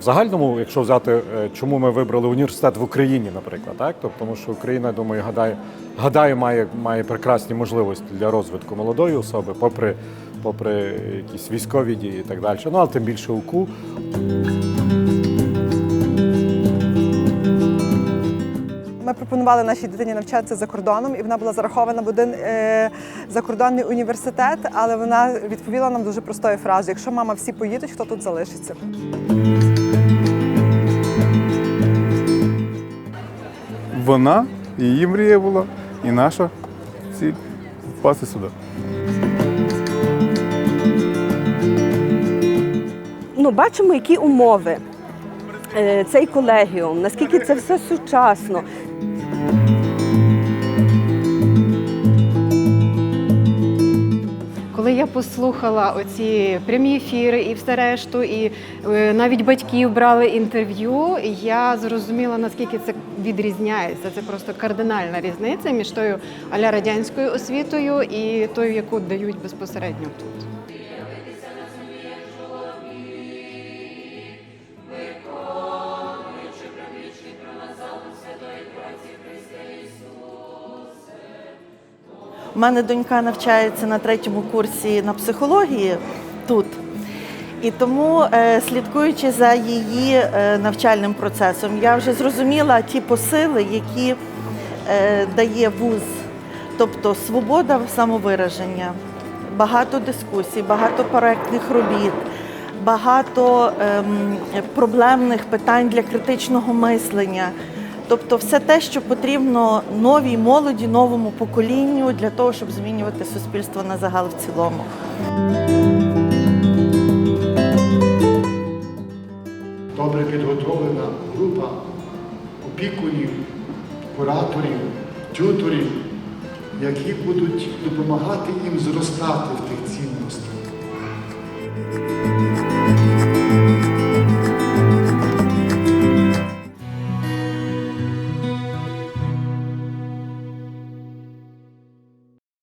В загальному, якщо взяти, е, чому ми вибрали університет в Україні, наприклад, так? Тобто, тому що Україна, думаю, гадаю, гадаю, має, має прекрасні можливості для розвитку молодої особи, попри, попри якісь військові дії і так далі. Ну, але тим більше УКУ. Ми пропонували нашій дитині навчатися за кордоном, і вона була зарахована в один е, закордонний університет, але вона відповіла нам дуже простою фразою: якщо мама всі поїдуть, хто тут залишиться? Вона, її мрія була, і наша ціль впасти сюди. ну, бачимо, які умови. Е, Цей колегіум, наскільки це все сучасно. Коли я послухала оці прямі ефіри і все решту, і е, навіть батьків брали інтерв'ю, я зрозуміла, наскільки це відрізняється. Це просто кардинальна різниця між тою аля радянською освітою і тою, яку дають безпосередньо тут. У мене донька навчається на третьому курсі на психології тут. І тому, е, слідкуючи за її е, навчальним процесом, я вже зрозуміла ті посили, які е, дає вуз, тобто свобода самовираження, багато дискусій, багато проектних робіт, багато ем, проблемних питань для критичного мислення. Тобто все те, що потрібно новій молоді, новому поколінню для того, щоб змінювати суспільство на загал в цілому. добре підготовлена група опікунів, кураторів, тюторів, які будуть допомагати їм зростати в тих цінностях.